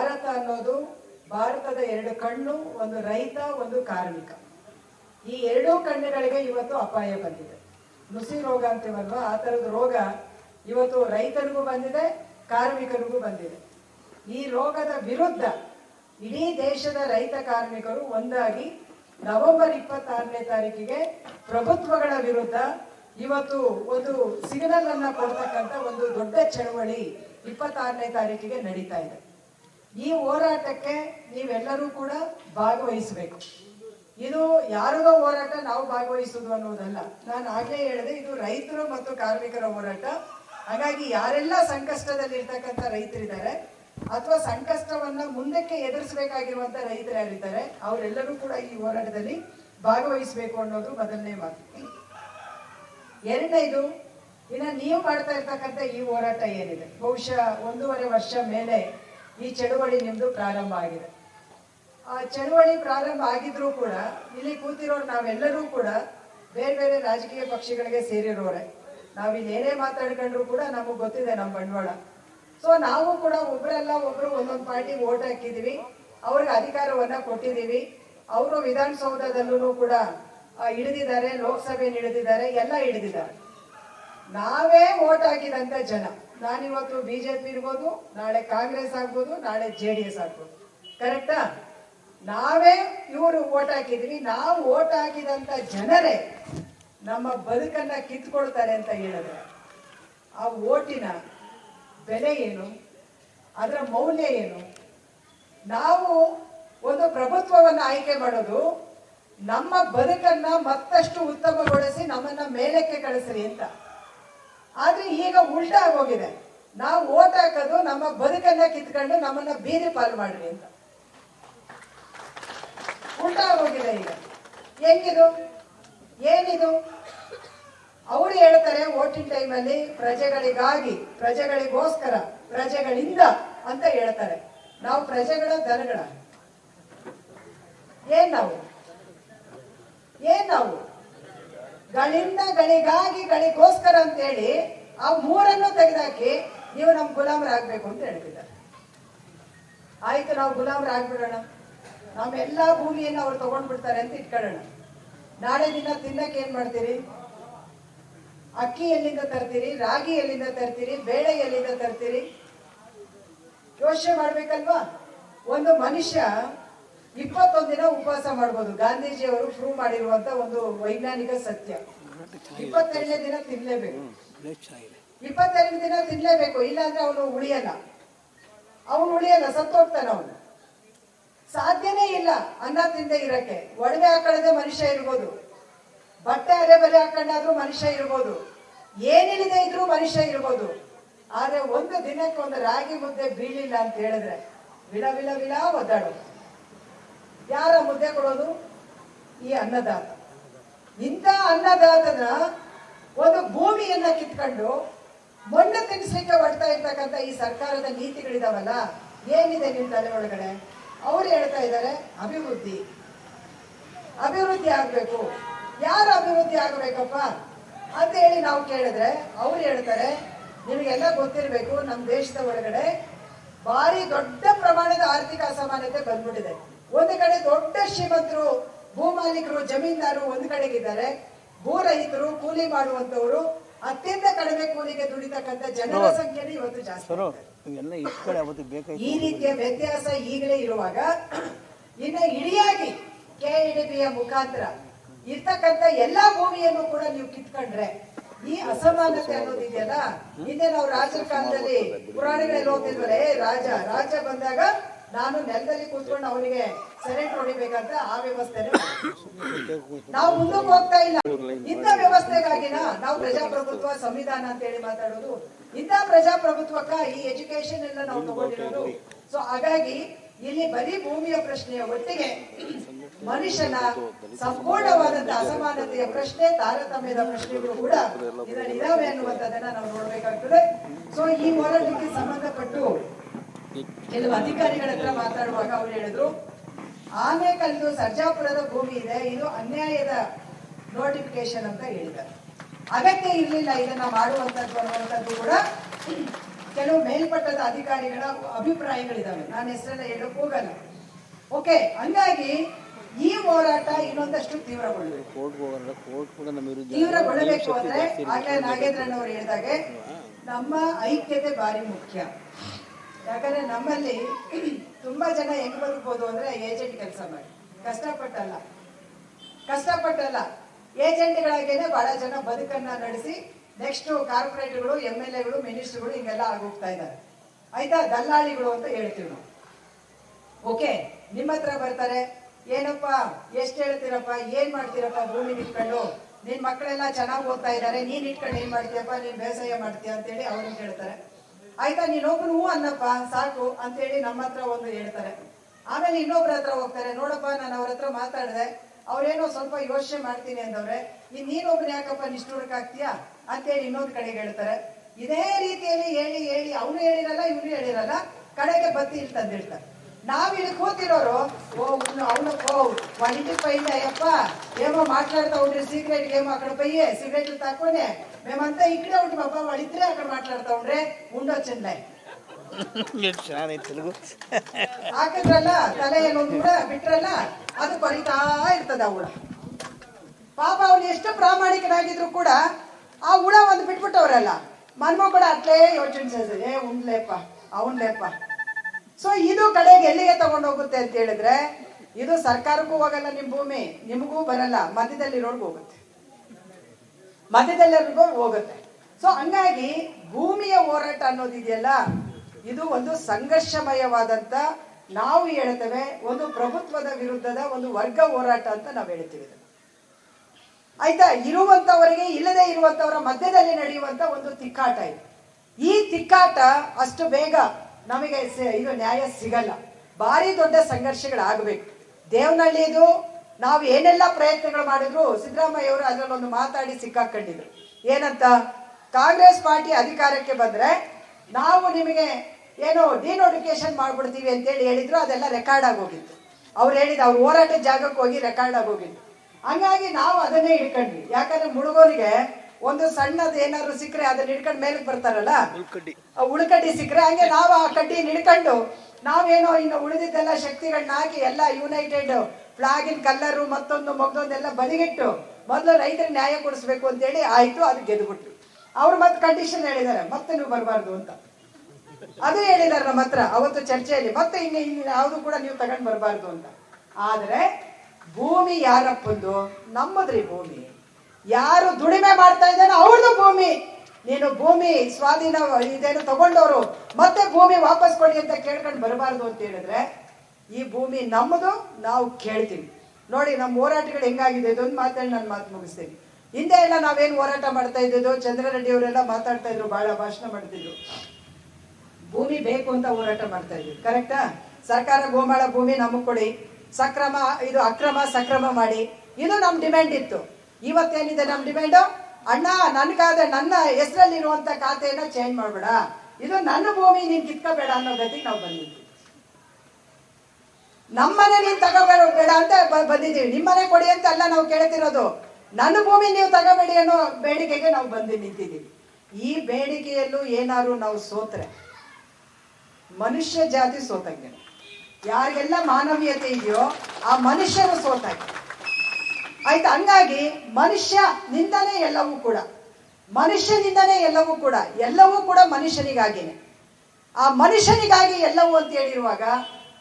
ಭಾರತ ಅನ್ನೋದು ಭಾರತದ ಎರಡು ಕಣ್ಣು, ಒಂದು ರೈತ, ಒಂದು ಕಾರ್ಮಿಕ. ಈ ಎರಡೂ ಕಣ್ಣುಗಳಿಗೆ ಇವತ್ತು ಅಪಾಯ ಬಂದಿದೆ. ನುಸಿ ರೋಗ ಅಂತೀವಲ್ವಾ? ಆ ಥರದ ರೋಗ ಇವತ್ತು ರೈತರಿಗೂ ಬಂದಿದೆ, ಕಾರ್ಮಿಕರಿಗೂ ಬಂದಿದೆ. ಈ ರೋಗದ ವಿರುದ್ಧ ಇಡೀ ದೇಶದ ರೈತ ಕಾರ್ಮಿಕರು ಒಂದಾಗಿ ನವೆಂಬರ್ ಇಪ್ಪತ್ತಾರನೇ ತಾರೀಕಿಗೆ ಪ್ರಭುತ್ವಗಳ ವಿರುದ್ಧ ಇವತ್ತು ಒಂದು ಸಿಗ್ನಲ್ ಅನ್ನ ಕೊಡ್ತಕ್ಕಂಥ ಒಂದು ದೊಡ್ಡ ಚಳವಳಿ ಇಪ್ಪತ್ತಾರನೇ ತಾರೀಕಿಗೆ ನಡೀತಾ ಇದೆ. ಈ ಹೋರಾಟಕ್ಕೆ ನೀವೆಲ್ಲರೂ ಕೂಡ ಭಾಗವಹಿಸಬೇಕು. ಇದು ಯಾರಿಗೋ ಹೋರಾಟ ನಾವು ಭಾಗವಹಿಸೋದು ಅನ್ನೋದಲ್ಲ. ನಾನು ಆಗಲೇ ಹೇಳಿದೆ, ಇದು ರೈತರು ಮತ್ತು ಕಾರ್ಮಿಕರ ಹೋರಾಟ. ಹಾಗಾಗಿ ಯಾರೆಲ್ಲ ಸಂಕಷ್ಟದಲ್ಲಿ ಇರ್ತಕ್ಕಂಥ ರೈತರಿದ್ದಾರೆ, ಅಥವಾ ಸಂಕಷ್ಟವನ್ನ ಮುಂದಕ್ಕೆ ಎದುರಿಸಬೇಕಾಗಿರುವಂತ ರೈತರು ಯಾರಿದ್ದಾರೆ, ಅವರೆಲ್ಲರೂ ಕೂಡ ಈ ಹೋರಾಟದಲ್ಲಿ ಭಾಗವಹಿಸಬೇಕು ಅನ್ನೋದು ಮೊದಲನೇ ಮಾತು. ಎರಡನೇದು, ಇನ್ನು ನೀವು ಮಾಡ್ತಾ ಇರ್ತಕ್ಕಂಥ ಈ ಹೋರಾಟ ಏನಿದೆ? ಬಹುಶಃ ಒಂದೂವರೆ ವರ್ಷ ಮೇಲೆ ಈ ಚಳುವಳಿ ನಿಮ್ದು ಪ್ರಾರಂಭ ಆಗಿದೆ. ಆ ಚಳುವಳಿ ಪ್ರಾರಂಭ ಆಗಿದ್ರೂ ಕೂಡ ಇಲ್ಲಿ ಕೂತಿರೋರು ನಾವೆಲ್ಲರೂ ಕೂಡ ಬೇರೆ ಬೇರೆ ರಾಜಕೀಯ ಪಕ್ಷಗಳಿಗೆ ಸೇರಿರೋರೆ. ನಾವಿಲ್ಲಿ ಏನೇ ಮಾತಾಡ್ಕೊಂಡ್ರು ಕೂಡ ನಮಗೆ ಗೊತ್ತಿದೆ ನಮ್ಮ ಬಂಡವಾಳ. ಸೊ ನಾವು ಕೂಡ ಒಬ್ಬರೆಲ್ಲ ಒಬ್ರು ಒಂದೊಂದು ಪಾರ್ಟಿ ಓಟ್ ಹಾಕಿದೀವಿ. ಅವ್ರಿಗೆ ಅಧಿಕಾರವನ್ನ ಕೊಟ್ಟಿದ್ದೀವಿ ಅವರು ವಿಧಾನಸೌಧದಲ್ಲೂ ಕೂಡ ಹಿಡಿದಿದ್ದಾರೆ ಲೋಕಸಭೆಯಲ್ಲಿ ಹಿಡಿದಿದ್ದಾರೆ ಎಲ್ಲ ಹಿಡಿದಿದ್ದಾರೆ ನಾವೇ ಓಟ್ ಹಾಕಿದಂತ ಜನ. ನಾನಿವತ್ತು ಬಿಜೆಪಿ ಇರ್ಬೋದು, ನಾಳೆ ಕಾಂಗ್ರೆಸ್ ಆಗ್ಬೋದು, ನಾಳೆ ಜೆ ಡಿ ಎಸ್ ಆಗ್ಬೋದು. ಕರೆಕ್ಟಾ? ನಾವೇ ಇವರು ಓಟ್ ಹಾಕಿದ್ವಿ, ನಾವು ಓಟ್ ಹಾಕಿದಂತ ಜನರೇ ನಮ್ಮ ಬದುಕನ್ನ ಕಿತ್ಕೊಳ್ತಾರೆ ಅಂತ ಹೇಳಿದ್ರೆ, ಆ ಓಟಿನ ಬೆಲೆ ಏನು? ಅದರ ಮೌಲ್ಯ ಏನು? ನಾವು ಒಂದು ಪ್ರಭುತ್ವವನ್ನು ಆಯ್ಕೆ ಮಾಡೋದು, ನಮ್ಮ ಬದುಕನ್ನ ಮತ್ತಷ್ಟು ಉತ್ತಮಗೊಳಿಸಿ ನಮ್ಮನ್ನ ಮೇಲಕ್ಕೆ ಕಳಿಸ್ರಿ ಅಂತ. ಆದ್ರೆ ಈಗ ಉಲ್ಟಾ ಆಗೋಗಿದೆ. ನಾವು ಓದಾಕೋದು ನಮ್ಮ ಬದುಕನ್ನ ಕಿತ್ಕೊಂಡು ನಮ್ಮನ್ನ ಬೀದಿ ಪಾಲು ಮಾಡ್ರಿ ಅಂತ. ಉಲ್ಟಾ ಆಗೋಗಿದೆ ಈಗ. ಹೆಂಗಿದು? ಏನಿದು? ಅವರು ಹೇಳ್ತಾರೆ ಓಟಿಂಗ್ ಟೈಮಲ್ಲಿ ಪ್ರಜೆಗಳಿಗಾಗಿ, ಪ್ರಜೆಗಳಿಗೋಸ್ಕರ, ಪ್ರಜೆಗಳಿಂದ ಅಂತ ಹೇಳ್ತಾರೆ. ನಾವು ಪ್ರಜೆಗಳ ದನಗಳ. ಏನ್ ನಾವು? ಏನ್ ನಾವು? ಗಳಿಂದ ಗಳಿಗಾಗಿ ಗಳಿಗೋಸ್ಕರ ಅಂತೇಳಿ ಆ ಮೂರನ್ನು ತೆಗೆದಾಕಿ ನೀವು ನಮ್ ಗುಲಾಮರಾಗಬೇಕು ಅಂತ ಹೇಳ್ತಿದ್ದಾರೆ. ಆಯ್ತು, ನಾವು ಗುಲಾಮರಾಗ್ಬಿಡೋಣ. ನಮ್ಮೆಲ್ಲಾ ಭೂಮಿಯನ್ನು ಅವ್ರು ತಗೊಂಡ್ಬಿಡ್ತಾರೆ ಅಂತ ಇಟ್ಕೊಳ್ಳೋಣ. ನಾಳೆ ದಿನ ತಿನ್ನಕ್ಕೆ ಏನ್ ಮಾಡ್ತೀರಿ? ಅಕ್ಕಿ ಎಲ್ಲಿಂದ ತರ್ತೀರಿ? ರಾಗಿ ಎಲ್ಲಿಂದ ತರ್ತೀರಿ? ಬೇಳೆ ಎಲ್ಲಿಂದ ತರ್ತೀರಿ? ಯೋಚನೆ ಮಾಡ್ಬೇಕಲ್ವಾ? ಒಂದು ಮನುಷ್ಯ ಇಪ್ಪತ್ತೊಂದು ದಿನ ಉಪವಾಸ ಮಾಡ್ಬೋದು. ಗಾಂಧೀಜಿ ಅವರು ಪ್ರೂವ್ ಮಾಡಿರುವಂತ ಒಂದು ವೈಜ್ಞಾನಿಕ ಸತ್ಯ. ಇಪ್ಪತ್ತೆರಡನೇ ದಿನ ತಿನ್ಲೇಬೇಕು. ಇಪ್ಪತ್ತೆರಡು ದಿನ ತಿನ್ಲೇಬೇಕು. ಇಲ್ಲಾಂದ್ರೆ ಅವನು ಉಳಿಯಲ್ಲ. ಅವನು ಉಳಿಯಲ್ಲ, ಸತ್ತೋಗ್ತಾನೆ ಅವನು. ಸಾಧ್ಯನೇ ಇಲ್ಲ ಅನ್ನ ತಿಂದೆ ಇರಕ್ಕೆ. ಒಡವೆ ಹಾಕೊಳ್ಳದೆ ಮನುಷ್ಯ ಇರ್ಬೋದು. ಬಟ್ಟೆ ಅರೆ ಬರೆ ಹಾಕೊಂಡಾದ್ರೂ ಮನುಷ್ಯ ಇರ್ಬೋದು. ಏನಿಲ್ಲದೆ ಇದ್ರೂ ಮನುಷ್ಯ ಇರ್ಬೋದು. ಆದ್ರೆ ಒಂದು ದಿನಕ್ಕೆ ಒಂದು ರಾಗಿ ಮುದ್ದೆ ಬೀಳಿಲ್ಲ ಅಂತ ಹೇಳಿದ್ರೆ ವಿಲ ವಿಲ ವಿಲ ಒದ್ದಾಡೋದು. ಯಾರ ಮುದ್ದೆ ಕೊಡೋದು? ಈ ಅನ್ನದಾತ. ಇಂಥ ಅನ್ನದಾತನ ಒಂದು ಭೂಮಿಯನ್ನ ಕಿತ್ಕೊಂಡು ಮಣ್ಣು ತಿನ್ಸಲಿಕ್ಕೆ ಹೊಡ್ತಾ ಇರ್ತಕ್ಕಂಥ ಈ ಸರ್ಕಾರದ ನೀತಿಗಳಿದಾವಲ್ಲ, ಏನಿದೆ ನಿಮ್ಮ ತಲೆ ಒಳಗಡೆ? ಅವ್ರು ಹೇಳ್ತಾ ಇದ್ದಾರೆ ಅಭಿವೃದ್ಧಿ. ಅಭಿವೃದ್ಧಿ ಆಗಬೇಕು. ಯಾರು ಅಭಿವೃದ್ಧಿ ಆಗಬೇಕಪ್ಪ? ಅಂತ ಹೇಳಿ ನಾವು ಕೇಳಿದ್ರೆ, ಅವ್ರು ಹೇಳ್ತಾರೆ, ನಿಮಗೆಲ್ಲ ಗೊತ್ತಿರಬೇಕು ನಮ್ಮ ದೇಶದ ಒಳಗಡೆ ಭಾರಿ ದೊಡ್ಡ ಪ್ರಮಾಣದ ಆರ್ಥಿಕ ಅಸಮಾನತೆ ಬಂದ್ಬಿಟ್ಟಿದೆ. ಒಂದು ಕಡೆ ದೊಡ್ಡ ಶ್ರೀಮಂತರು ಭೂಮಾಲೀಕರು ಜಮೀನ್ದಾರು ಒಂದು ಕಡೆಗಿದ್ದಾರೆ. ಭೂ ರೈತರು ಕೂಲಿ ಮಾಡುವಂತವರು ಅತ್ಯಂತ ಕಡಿಮೆ ಕೂಲಿಗೆ ದುಡಿತಕ್ಕಂಥ ಜನರ ಸಂಖ್ಯೆನೇ ಇವತ್ತು ಜಾಸ್ತಿ ಈ ರೀತಿಯ ವ್ಯತ್ಯಾಸ ಈಗಲೇ ಇರುವಾಗ ಇನ್ನ ಇಡಿಯಾಗಿ ಕೆಇಡಿಬಿಯ ಮುಖಾಂತರ ಇರ್ತಕ್ಕಂಥ ಎಲ್ಲಾ ಭೂಮಿಯನ್ನು ಕೂಡ ನೀವು ಕಿತ್ಕೊಂಡ್ರೆ ಈ ಅಸಮಾನತೆ ಅನ್ನೋದಿದೆಯಲ್ಲ ಹಿಂದೆ ನಾವು ರಾಜರ ಕಾಲದಲ್ಲಿ ಪುರಾಣಗಳಲ್ಲಿ ಓದ್ತಿದ್ವಲ್ಲ ಏ ರಾಜ ರಾಜ ಬಂದಾಗ ನಾನು ನೆಲದಲ್ಲಿ ಕೂತ್ಕೊಂಡು ಅವನಿಗೆ ಸೆನೆಟ್ ಹೊಡಿಬೇಕಂತ ಆ ವ್ಯವಸ್ಥೆ ನಾವು ಮುಂದಕ್ಕೆ ಹೋಗ್ತಾ ಇಲ್ಲ. ಇಂಥ ವ್ಯವಸ್ಥೆಗಾಗಿನ ನಾವು ಪ್ರಜಾಪ್ರಭುತ್ವ ಸಂವಿಧಾನ ಅಂತ ಹೇಳಿ ಮಾತಾಡೋದು, ಇಂಥ ಪ್ರಜಾಪ್ರಭುತ್ವಕ್ಕ ಈ ಎಜುಕೇಶನ್ ಎಲ್ಲ ನಾವು ತಗೊಂಡಿರೋದು. ಸೊ ಹಾಗಾಗಿ ಇಲ್ಲಿ ಬರೀ ಭೂಮಿಯ ಪ್ರಶ್ನೆಯ ಒಟ್ಟಿಗೆ ಮನುಷ್ಯನ ಸಂಪೂರ್ಣವಾದಂತಹ ಅಸಮಾನತೆಯ ಪ್ರಶ್ನೆ, ತಾರತಮ್ಯದ ಪ್ರಶ್ನೆಗಳು ಕೂಡ ಇದರಲ್ಲಿ ಇದಾವೆ ಅನ್ನುವಂಥದ್ದನ್ನ ನಾವು ನೋಡ್ಬೇಕಾಗ್ತದೆ. ಸೊ ಈ ಹೋರಾಟಕ್ಕೆ ಸಂಬಂಧಪಟ್ಟು ಕೆಲವು ಅಧಿಕಾರಿಗಳ ಹತ್ರ ಮಾತಾಡುವಾಗ ಅವ್ರು ಹೇಳಿದ್ರು ಆಮೇಕಲ್ದು ಸರ್ಜಾಪುರದ ಭೂಮಿ ಇದೆ ಇದು ಅನ್ಯಾಯದ ನೋಟಿಫಿಕೇಶನ್ ಅಂತ ಹೇಳಿದ್ದಾರೆ. ಅಗತ್ಯ ಇರಲಿಲ್ಲ ಇದನ್ನ ಮಾಡುವಂತದ್ದು ಅನ್ನುವಂಥದ್ದು ಕೂಡ ಕೆಲವು ಮೇಲ್ಪಟ್ಟದ ಅಧಿಕಾರಿಗಳ ಅಭಿಪ್ರಾಯಗಳಿದಾವೆ. ನಾನು ಹೆಸರೆಲ್ಲ ಹೇಳಕ್ ಹೋಗಲ್ಲ. ಓಕೆ ಹಂಗಾಗಿ ಈ ಹೋರಾಟ ಇನ್ನೊಂದಷ್ಟು ತೀವ್ರಗೊಳ್ಳಬೇಕು. ತೀವ್ರಗೊಳ್ಳಬೇಕು ಅಂದ್ರೆ. ಆಗ್ಲೇ ನಾಗೇಂದ್ರನ್ ಅವರು ಹೇಳಿದಾಗೆ ನಮ್ಮ ಐಕ್ಯತೆ ಬಾರಿ ಮುಖ್ಯ. ಯಾಕಂದ್ರೆ ನಮ್ಮಲ್ಲಿ ತುಂಬಾ ಜನ ಹೆಂಗ್ ಬದುಕ್ಬೋದು ಅಂದ್ರೆ ಏಜೆಂಟ್ ಕೆಲಸ ಮಾಡಿ. ಕಷ್ಟಪಟ್ಟಲ್ಲ. ಕಷ್ಟಪಟ್ಟಲ್ಲ. ಏಜೆಂಟ್ಗಳಾಗೇನೆ ಬಹಳ ಜನ ಬದುಕನ್ನ ನಡೆಸಿ ನೆಕ್ಸ್ಟ್ ಕಾರ್ಪೊರೇಟ್ಗಳು ಎಂ ಎಲ್ ಎಗಳು ಮಿನಿಸ್ಟರ್ಗಳು ಹಿಂಗೆಲ್ಲ ಆಗೋಗ್ತಾ ಇದ್ದಾರೆ. ಆಯ್ತಾ? ದಲ್ಲಾಳಿಗಳು ಅಂತ ಹೇಳ್ತೀವಿ ನಾವು. ಓಕೆ ನಿಮ್ಮ ಹತ್ರ ಬರ್ತಾರೆ. ಏನಪ್ಪ? ಎಷ್ಟು ಹೇಳ್ತೀರಪ್ಪ? ಏನ್ ಮಾಡ್ತೀರಪ್ಪ ಭೂಮಿ ಇಟ್ಕೊಂಡು? ನಿನ್ ಮಕ್ಕಳೆಲ್ಲ ಚೆನ್ನಾಗಿ ಓದ್ತಾ ಇದ್ದಾರೆ. ನೀನ್ ಇಟ್ಕೊಂಡು ಏನ್ ಮಾಡ್ತೀಯಪ್ಪ? ನೀನ್ ಬೇಸಾಯ ಮಾಡ್ತೀಯ ಅಂತೇಳಿ ಅವ್ರನ್ನ ಕೇಳ್ತಾರೆ. ಆಯ್ತಾ ನೀನ್ ಒಬ್ಬನು ಹೂ ಅನ್ನಪ್ಪ, ಸಾಕು ಅಂತೇಳಿ ನಮ್ಮ ಹತ್ರ ಒಂದು ಹೇಳ್ತಾರೆ. ಆಮೇಲೆ ಇನ್ನೊಬ್ರ ಹತ್ರ ಹೋಗ್ತಾರೆ, ನೋಡಪ್ಪ, ನಾನು ಅವ್ರ ಹತ್ರ ಮಾತಾಡಿದೆ, ಅವ್ರೇನೋ ಸ್ವಲ್ಪ ಯೋಚನೆ ಮಾಡ್ತೀನಿ ಅಂದವ್ರೆ, ಇನ್ ನೀನೊಬ್ನ ಯಾಕಪ್ಪ ನಿಷ್ಠೂರಕ್ಕೆ ಅಂತ ಅಂತೇಳಿ ಇನ್ನೊಂದು ಕಡೆಗೆ ಹೇಳ್ತಾರೆ. ಇದೇ ರೀತಿಯಲ್ಲಿ ಹೇಳಿ ಹೇಳಿ, ಅವನು ಹೇಳಿರಲ್ಲ, ಇವನು ಹೇಳಿರಲ್ಲ, ಕಡೆಗೆ ಬತ್ತಿ ಇಲ್ಲಿ ನಾವ್ ಇಲ್ಲಿ కూతిరోరు ఓ అవును ఓ వాళ్ళ ఇంటికి పోయింది అయ్యప్ప ఏమో మాట్లాడుతూ ఉండ్రి సీక్రెట్ ఏమో అక్కడ పోయి సిగరెట్లు తక్కువనే మేమంతా ఇక్కడే ఉంటాం అబ్బా వాళ్ళిద్దరే అక్కడ మాట్లాడుతూ ఉండ్రే ఉండొచ్చిందిలే ಎಷ್ಟು ಚೆನ್ನಾಗೈತೆ ತೆಲುಗು ಹಾಕಿದ್ರಲ್ಲ ತಲೆ ಏನೊಂದು ಕೂಡ ಬಿಟ್ರಲ್ಲ ಅದು ಕೊರಿತಾ ಇರ್ತದ ಆ ಹುಳ ಪಾಪ ಅವ್ನು ಎಷ್ಟು ಪ್ರಾಮಾಣಿಕನಾಗಿದ್ರು ಕೂಡ ಆ ಹುಳ ಒಂದು ಬಿಟ್ಬಿಟ್ಟವ್ರಲ್ಲ ಮನ್ಮ ಕೂಡ ಅಟ್ಲೇ ಯೋಚನೆ ಏ ಉಂಡ್ಲೇಪ್ಪ ಅವನ್ಲೇಪ್ಪ ಸೊ ಇದು ಕಡೆಗೆ ಎಲ್ಲಿಗೆ ತಗೊಂಡು ಹೋಗುತ್ತೆ ಅಂತ ಹೇಳಿದ್ರೆ, ಇದು ಸರ್ಕಾರಕ್ಕೂ ಹೋಗಲ್ಲ ನಿಮ್ ಭೂಮಿ, ನಿಮಗೂ ಬರಲ್ಲ ಮಧ್ಯದಲ್ಲಿರೋರ್ಗೂ ಹೋಗುತ್ತೆ. ಮಧ್ಯದಲ್ಲಿರೋ ಹೋಗುತ್ತೆ. ಸೊ ಹಂಗಾಗಿ ಭೂಮಿಯ ಹೋರಾಟ ಅನ್ನೋದಿದೆಯಲ್ಲ ಇದು ಒಂದು ಸಂಘರ್ಷಮಯವಾದಂತ, ನಾವು ಹೇಳ್ತೇವೆ, ಒಂದು ಪ್ರಭುತ್ವದ ವಿರುದ್ಧದ ಒಂದು ವರ್ಗ ಹೋರಾಟ ಅಂತ ನಾವು ಹೇಳ್ತೀವಿ. ಆಯ್ತಾ? ಇರುವಂತವರಿಗೆ ಇಲ್ಲದೆ ಇರುವಂತವರ ಮಧ್ಯದಲ್ಲಿ ನಡೆಯುವಂತ ಒಂದು ತಿಕ್ಕಾಟ ಇದು. ಈ ತಿಕ್ಕಾಟ ಅಷ್ಟು ಬೇಗ ನಮಗೆ ಇದು ನ್ಯಾಯ ಸಿಗಲ್ಲ. ಭಾರಿ ದೊಡ್ಡ ಸಂಘರ್ಷಗಳಾಗಬೇಕು. ದೇವನಹಳ್ಳಿದು ನಾವು ಏನೆಲ್ಲ ಪ್ರಯತ್ನಗಳು ಮಾಡಿದ್ರು ಸಿದ್ದರಾಮಯ್ಯ ಅವರು ಅದರಲ್ಲಿ ಒಂದು ಮಾತಾಡಿ ಸಿಕ್ಕಾಕೊಂಡಿದ್ರು. ಏನಂತ? ಕಾಂಗ್ರೆಸ್ ಪಾರ್ಟಿ ಅಧಿಕಾರಕ್ಕೆ ಬಂದ್ರೆ ನಾವು ನಿಮಗೆ ಏನು ಡಿನೋಟಿಫಿಕೇಶನ್ ಮಾಡ್ಬಿಡ್ತೀವಿ ಅಂತೇಳಿ ಹೇಳಿದ್ರು, ಅದೆಲ್ಲ ರೆಕಾರ್ಡ್ ಆಗೋಗಿತ್ತು. ಅವ್ರು ಹೇಳಿದ ಅವ್ರು ಹೋರಾಟದ ಜಾಗಕ್ಕೆ ಹೋಗಿ ರೆಕಾರ್ಡ್ ಆಗೋಗಿತ್ತು. ಹಂಗಾಗಿ ನಾವು ಅದನ್ನೇ ಹಿಡ್ಕೊಂಡ್ವಿ. ಯಾಕಂದ್ರೆ ಮುಳುಗೋರಿಗೆ ಒಂದು ಸಣ್ಣದ ಏನಾದ್ರು ಸಿಕ್ಕರೆ ಅದನ್ನ ಹಿಡ್ಕೊಂಡು ಮೇಲಕ್ಕೆ ಬರ್ತಾರಲ್ಲ? ಉಳ್ಕಡ್ಡಿ. ಸಿಕ್ಕರೆ ಹಂಗೆ ನಾವು ಆ ಕಡ್ಡಿ ಹಿಡ್ಕೊಂಡು ನಾವೇನೋ ಇನ್ನು ಉಳಿದಿದ್ದೆಲ್ಲ ಶಕ್ತಿಗಳನ್ನ ಹಾಕಿ ಎಲ್ಲ ಯುನೈಟೆಡ್ ಫ್ಲಾಗಿನ ಕಲ್ಲರು ಮತ್ತೊಂದು ಮಗದೊಂದೆಲ್ಲ ಬದಿಗಿಟ್ಟು ಮೊದಲು ರೈತರ ನ್ಯಾಯ ಕೊಡಿಸ್ಬೇಕು ಅಂತೇಳಿ ಆಯ್ತು ಅದು ಗೆದ್ದುಬಿಟ್ರು ಅವ್ರು ಮತ್ತೆ ಕಂಡೀಷನ್ ಹೇಳಿದ್ದಾರೆ ಮತ್ತೆ ನೀವು ಬರಬಾರ್ದು ಅಂತ. ಅದು ಹೇಳಿದ್ದಾರೆ ನಮ್ಮ ಹತ್ರ ಅವತ್ತು ಚರ್ಚೆಯಲ್ಲಿ ಮತ್ತೆ ಇನ್ನು ಇನ್ನು ಯಾವುದು ಕೂಡ ನೀವು ತಗೊಂಡು ಬರಬಾರ್ದು ಅಂತ. ಆದರೆ ಭೂಮಿ ಯಾರಪ್ಪಂದು? ನಮ್ಮದ್ರಿ ಭೂಮಿ. ಯಾರು ದುಡಿಮೆ ಮಾಡ್ತಾ ಇದ್ದಾನೋ ಅವ್ರದ್ದು ಭೂಮಿ. ನೀನು ಭೂಮಿ ಸ್ವಾಧೀನ ಇದೇನು ತಗೊಂಡವರು ಮತ್ತೆ ಭೂಮಿ ವಾಪಸ್ ಕೊಡಿ ಅಂತ ಕೇಳ್ಕೊಂಡು ಬರಬಾರ್ದು ಅಂತ ಹೇಳಿದ್ರೆ, ಈ ಭೂಮಿ ನಮ್ಮದು ನಾವು ಕೇಳ್ತೀವಿ. ನೋಡಿ, ನಮ್ಮ ಹೋರಾಟಗಳು ಹೆಂಗಾಗಿದೆ? ಇದೊಂದು ಮಾತೇಳಿ ನಾನು ಮಾತು ಮುಗಿಸ್ತೀನಿ. ಹಿಂದೆ ಎಲ್ಲ ನಾವೇನು ಹೋರಾಟ ಮಾಡ್ತಾ ಇದ್ದಿದ್ದು? ಚಂದ್ರರೆಡ್ಡಿ ಅವರೆಲ್ಲ ಮಾತಾಡ್ತಾ ಇದ್ರು ಬಹಳ ಭಾಷಣ ಮಾಡ್ತಿದ್ರು. ಭೂಮಿ ಬೇಕು ಅಂತ ಹೋರಾಟ ಮಾಡ್ತಾ ಇದ್ವಿ. ಕರೆಕ್ಟಾ ಸರ್ಕಾರ ಗೋಮಾಳ ಭೂಮಿ ನಮಗ್ ಕೊಡಿ. ಸಕ್ರಮ, ಇದು ಅಕ್ರಮ, ಸಕ್ರಮ ಮಾಡಿ. ಇದು ನಮ್ಮ ಡಿಮ್ಯಾಂಡ್ ಇತ್ತು. ಇವತ್ತೇನಿದೆ ನಮ್ಮ ಡಿಮ್ಯಾಂಡು? ಅಣ್ಣ ನನ್ನ ನನ್ಗಾದ ನನ್ನ ಹೆಸರಲ್ಲಿರುವಂತ ಖಾತೆಯನ್ನ ಚೇಂಜ್ ಮಾಡ್ಬೇಡ. ಇದು ನನ್ನ ಭೂಮಿ, ನೀನ್ ಕಿತ್ಕೋಬೇಡ ಅನ್ನೋ ಗತಿಗೆ ನಾವು ಬಂದಿದ್ವಿ ನಮ್ಮನೆ ನೀನ್ ತಗೋಬೇಡ ಬೇಡ ಅಂತ ಬಂದಿದ್ದೀವಿ. ನಿಮ್ಮನೆ ಕೊಡಿ ಅಂತ ಅಲ್ಲ ನಾವು ಕೇಳ್ತಿರೋದು. ನನ್ನ ಭೂಮಿ ನೀವು ತಗೋಬೇಡಿ ಅನ್ನೋ ಬೇಡಿಕೆಗೆ ನಾವು ಬಂದು ನಿಂತಿದ್ದೀವಿ. ಈ ಬೇಡಿಕೆಯಲ್ಲೂ ಏನಾದ್ರು ನಾವು ಸೋತ್ರೆ. ಮನುಷ್ಯ ಜಾತಿ ಸೋತಂಗೆ. ಯಾರಿಗೆಲ್ಲ ಮಾನವೀಯತೆ ಇದೆಯೋ ಆ ಮನುಷ್ಯರು ಸೋತಾಗೆ. ಆಯ್ತಾ? ಹಂಗಾಗಿ ಮನುಷ್ಯ ನಿಂದನೇ ಎಲ್ಲವೂ ಕೂಡ. ಮನುಷ್ಯನಿಂದನೇ ಎಲ್ಲವೂ ಕೂಡ. ಎಲ್ಲವೂ ಕೂಡ ಮನುಷ್ಯನಿಗಾಗಿನೇ. ಆ ಮನುಷ್ಯನಿಗಾಗಿ ಎಲ್ಲವೂ ಅಂತ ಹೇಳಿರುವಾಗ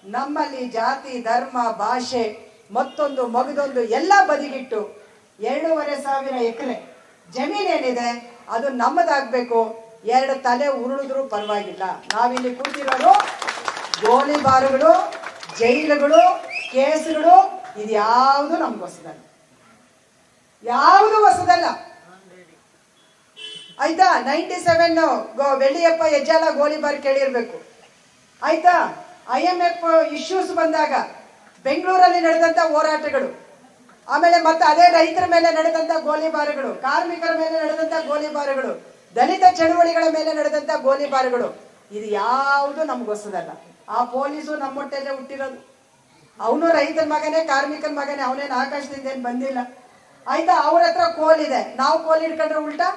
ನಮ್ಮಲ್ಲಿ ಜಾತಿ, ಧರ್ಮ, ಭಾಷೆ, ಮತ್ತೊಂದು ಮಗದೊಂದು ಎಲ್ಲ ಬದಿಗಿಟ್ಟು ಎರಡೂವರೆ ಸಾವಿರ ಎಕರೆ ಜಮೀನೇನಿದೆ ಅದು ನಮ್ಮದಾಗಬೇಕು. ಎರಡು ತಲೆ ಉರುಳಿದ್ರೂ ಪರವಾಗಿಲ್ಲ. ನಾವಿಲ್ಲಿ ಕೂತಿರೋರು ಗೋಲಿಬಾರುಗಳು, ಜೈಲುಗಳು, ಕೇಸುಗಳು ಇದು ಯಾವುದು ನಮ್ಗೆ ಹೊಸದಲ್ಲ ಯಾವುದು ಹೊಸದಲ್ಲ. ಆಯ್ತಾ? ನೈಂಟಿ ಸೆವೆನ್ ಬೆಳ್ಳಿಯಪ್ಪ ಹೆಜ್ಜಾಲ ಗೋಲಿಬಾರ್ ಕೇಳಿರ್ಬೇಕು. ಆಯ್ತಾ? ಐ ಎಂ ಎಫ್ ಇಶ್ಯೂಸ್ ಬಂದಾಗ ಬೆಂಗಳೂರಲ್ಲಿ ನಡೆದಂತ ಹೋರಾಟಗಳು, ಆಮೇಲೆ ಮತ್ತೆ ಅದೇ ರೈತರ ಮೇಲೆ ನಡೆದಂತ ಗೋಲಿಬಾರುಗಳು ಕಾರ್ಮಿಕರ ಮೇಲೆ ನಡೆದಂತ ಗೋಲಿಬಾರುಗಳು ದಲಿತ ಚಳುವಳಿಗಳ ಮೇಲೆ ನಡೆದಂತ ಗೋಲಿಬಾರುಗಳು ಇದು ಯಾವುದು ನಮ್ಗೆ ಹೊಸದಲ್ಲ. ಆ ಪೊಲೀಸು ನಮ್ಮೊಟ್ಟೆಲ್ಲೇ ಹುಟ್ಟಿರೋದು. ಅವನು ರೈತರ ಮಗನೇ, ಕಾರ್ಮಿಕನ ಮಗನೇ, ಅವನೇನು ಆಕಾಶದಿಂದ ಏನು ಬಂದಿಲ್ಲ. ಆಯ್ತಾ ಅವ್ರ ಹತ್ರ ಕೋಲ್ ಇದೆ ನಾವು ಕೋಲ್ ಹಿಡ್ಕೊಂಡ್ರೆ ಉಲ್ಟಾ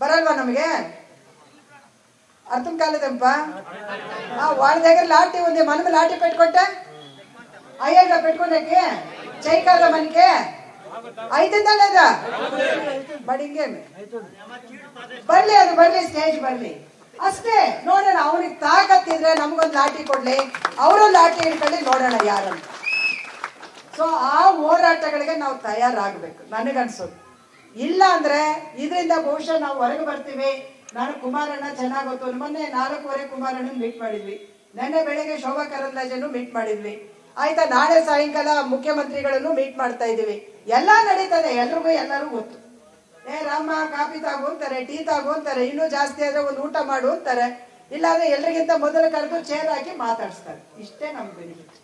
ಬರಲ್ವಾ ನಮಗೆ అర్థం కాలేదంపా ఆ, వాళ్ళ దగ్గర లాఠీ ఉంది మనం లాఠీ పెట్టుకుంటే అయ్యేగా పెట్టుకునేకి చెయ్యి కదా మనకి అయితుందా లేదా మరి ఇంకేమి ಬರ್ಲಿ ಅದು ಬರ್ಲಿ ಸ್ಟೇಜ್ ಬರ್ಲಿ ಅಷ್ಟೇ ನೋಡೋಣ ಅವನಿಗೆ ತಾಕತ್ತಿದ್ರೆ ನಮಗೊಂದು ಲಾಠಿ ಕೊಡ್ಲಿ ಅವರು ಲಾಠಿ ಹಿಡ್ಕೊಳ್ಳಿ ನೋಡೋಣ ಯಾರಂತ ಸೊ ಆ ಹೋರಾಟಗಳಿಗೆ ನಾವು ತಯಾರಾಗಬೇಕು. ನನಗನ್ಸೋದು ಇಲ್ಲ ಅಂದ್ರೆ ಇದರಿಂದ ಬಹುಶಃ ನಾವು ಹೊರಗೆ ಬರ್ತೀವಿ. ನಾನು ಕುಮಾರಣ್ಣ ಚೆನ್ನಾಗಿ ಗೊತ್ತು ಮೊನ್ನೆ ನಾಲ್ಕೂವರೆ ಕುಮಾರಣ್ಣನ ಮೀಟ್ ಮಾಡಿದ್ವಿ. ನೆನ್ನೆ ಬೆಳಗ್ಗೆ ಶೋಭಾ ಕರಂದ್ಲಾಜನ್ನು ಮೀಟ್ ಮಾಡಿದ್ವಿ. ಆಯ್ತಾ, ನಾಳೆ ಸಾಯಂಕಾಲ ಮುಖ್ಯಮಂತ್ರಿಗಳನ್ನು ಮೀಟ್ ಮಾಡ್ತಾ ಇದೀವಿ ಎಲ್ಲ ನಡೀತದೆ. ಎಲ್ರಿಗೂ ಎಲ್ಲರೂ ಗೊತ್ತು. ಏ, ರಾಮ, ಕಾಫಿ ತಾಗು ಅಂತಾರೆ, ಟೀ ತಾಗು ಅಂತಾರೆ, ಇನ್ನೂ ಜಾಸ್ತಿ ಆದ್ರೆ ಒಂದು ಊಟ ಮಾಡು ಅಂತಾರೆ. ಇಲ್ಲಾಂದ್ರೆ ಎಲ್ರಿಗಿಂತ ಮೊದಲು ಕರೆದು ಚೇರ್ ಹಾಕಿ ಮಾತಾಡಿಸ್ತಾರೆ. ಇಷ್ಟೇ ನಮ್ಮ benefit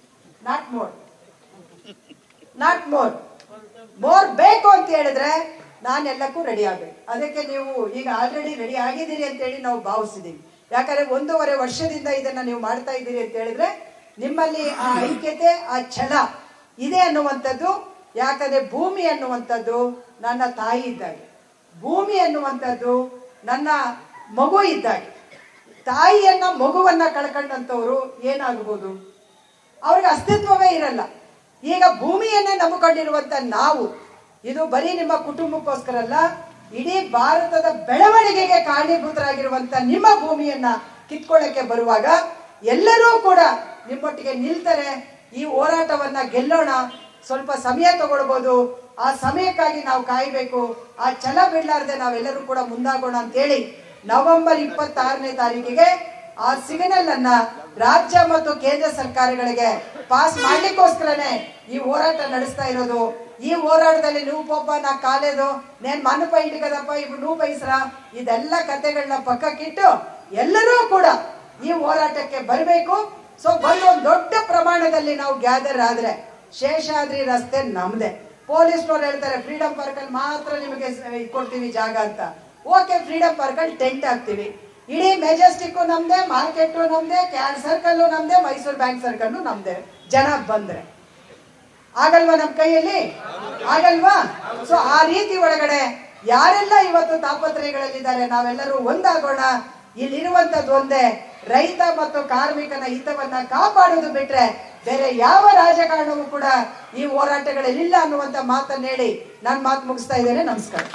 not more not more more ಬೇಕು ಅಂತ ಹೇಳಿದ್ರೆ ನಾನೆಲ್ಲಕ್ಕೂ ರೆಡಿ ಆಗ್ಬೇಕು. ಅದಕ್ಕೆ ನೀವು ಈಗ ಆಲ್ರೆಡಿ ರೆಡಿ ಆಗಿದ್ದೀರಿ ಅಂತ ಹೇಳಿ ನಾವು ಭಾವಿಸಿದ್ದೀವಿ. ಯಾಕಂದ್ರೆ ಒಂದೂವರೆ ವರ್ಷದಿಂದ ಇದನ್ನ ನೀವು ಮಾಡ್ತಾ ಇದ್ದೀರಿ ಅಂತ ಹೇಳಿದ್ರೆ ನಿಮ್ಮಲ್ಲಿ ಆ ಐಕ್ಯತೆ, ಆ ಛಲ ಇದೆ ಅನ್ನುವಂಥದ್ದು. ಯಾಕಂದ್ರೆ ಭೂಮಿ ಅನ್ನುವಂಥದ್ದು ನನ್ನ ತಾಯಿ ಇದ್ದಾಗೆ. ಭೂಮಿ ಅನ್ನುವಂಥದ್ದು ನನ್ನ ಮಗು ಇದ್ದಾಗೆ. ತಾಯಿಯನ್ನ ಮಗುವನ್ನ ಕಳ್ಕೊಂಡಂತವ್ರು ಏನಾಗ್ಬೋದು? ಅವ್ರಿಗೆ ಅಸ್ತಿತ್ವವೇ ಇರಲ್ಲ. ಈಗ ಭೂಮಿಯನ್ನೇ ನಂಬಿಕೊಂಡಿರುವಂತ ನಾವು, ಇದು ಬರೀ ನಿಮ್ಮ ಕುಟುಂಬಕ್ಕೋಸ್ಕರ ಅಲ್ಲ ಇಡೀ ಭಾರತದ ಬೆಳವಣಿಗೆಗೆ ಕಾರಣೀಭೂತರಾಗಿರುವಂತ ನಿಮ್ಮ ಭೂಮಿಯನ್ನ ಕಿತ್ಕೊಳ್ಳಕ್ಕೆ ಬರುವಾಗ ಎಲ್ಲರೂ ಕೂಡ ನಿಮ್ಮೊಟ್ಟಿಗೆ ನಿಲ್ತಾರೆ, ಈ ಹೋರಾಟವನ್ನ ಗೆಲ್ಲೋಣ, ಸ್ವಲ್ಪ ಸಮಯ ತಗೊಳ್ಬೋದು, ಆ ಸಮಯಕ್ಕಾಗಿ ನಾವು ಕಾಯಬೇಕು, ಆ ಛಲ ಬಿಡ್ಲಾರ್ದೆ ನಾವೆಲ್ಲರೂ ಕೂಡ ಮುಂದಾಗೋಣ ಅಂತೇಳಿ ನವೆಂಬರ್ ಇಪ್ಪತ್ತಾರನೇ ತಾರೀಕಿಗೆ ಆ ಸಿಗ್ನಲ್ ಅನ್ನ ರಾಜ್ಯ ಮತ್ತು ಕೇಂದ್ರ ಸರ್ಕಾರಗಳಿಗೆ ಪಾಸ್ ಮಾಡ್ಲಿಕ್ಕೋಸ್ಕರನೇ ಈ ಹೋರಾಟ ನಡೆಸ್ತಾ ಇರೋದು. ಈ ಹೋರಾಟದಲ್ಲಿ ನೀವು ಪಾಪ ನಾ ಕಾಲೇದು, ನೇನ್ ಮನಪ ಪೈ ಇಟ್ಕದಪ್ಪ ಇವ್ ನೂ ಪೈಸ್ರ ಇದೆಲ್ಲ ಕತೆಗಳನ್ನ ಪಕ್ಕಕ್ಕಿಟ್ಟು ಎಲ್ಲರೂ ಕೂಡ ಈ ಹೋರಾಟಕ್ಕೆ ಬರಬೇಕು. ಸೊ ಬಂದು ಒಂದು ದೊಡ್ಡ ಪ್ರಮಾಣದಲ್ಲಿ ನಾವು ಗ್ಯಾದರ್ ಆದ್ರೆ ಶೇಷಾದ್ರಿ ರಸ್ತೆ ನಮ್ದೆ. ಪೊಲೀಸ್ನವ್ರು ಹೇಳ್ತಾರೆ ಫ್ರೀಡಂ ಪಾರ್ಕ್ ಅಲ್ಲಿ ಮಾತ್ರ ನಿಮಗೆ ಕೊಡ್ತೀವಿ ಜಾಗ ಅಂತ. ಓಕೆ ಫ್ರೀಡಂ ಪಾರ್ಕ್ ಅಲ್ಲಿ ಟೆಂಟ್ ಹಾಕ್ತಿವಿ. ಇಡೀ ಮೆಜೆಸ್ಟಿಕ್ ನಮ್ದೆ ಮಾರ್ಕೆಟ್ ನಮ್ದೆ ಕ್ಯಾನ್ ಸರ್ಕಲ್ ನಮ್ದೆ ಮೈಸೂರು ಬ್ಯಾಂಕ್ ಸರ್ಕಲ್ ನಮ್ದೆ. ಜನ ಬಂದ್ರೆ. ಆಗಲ್ವಾ ನಮ್ಮ ಕೈಯಲ್ಲಿ? ಆಗಲ್ವಾ? ಸೊ ಆ ರೀತಿ ಒಳಗಡೆ ಯಾರೆಲ್ಲ ಇವತ್ತು ತಾಪತ್ರಯಗಳಲ್ಲಿದ್ದಾರೆ, ನಾವೆಲ್ಲರೂ ಒಂದಾಗೋಣ. ಇಲ್ಲಿರುವಂತದ್ದು ಒಂದೇ, ರೈತ ಮತ್ತು ಕಾರ್ಮಿಕನ ಹಿತವನ್ನ ಕಾಪಾಡೋದು ಬಿಟ್ರೆ ಬೇರೆ ಯಾವ ರಾಜಕಾರಣವೂ ಕೂಡ ಈ ಹೋರಾಟಗಳಲ್ಲಿ ಇಲ್ಲ ಅನ್ನುವಂತ ಮಾತನ್ನ ಹೇಳಿ ನಾನು ಮಾತು ಮುಗಿಸ್ತಾ ಇದ್ದೇನೆ. ನಮಸ್ಕಾರ.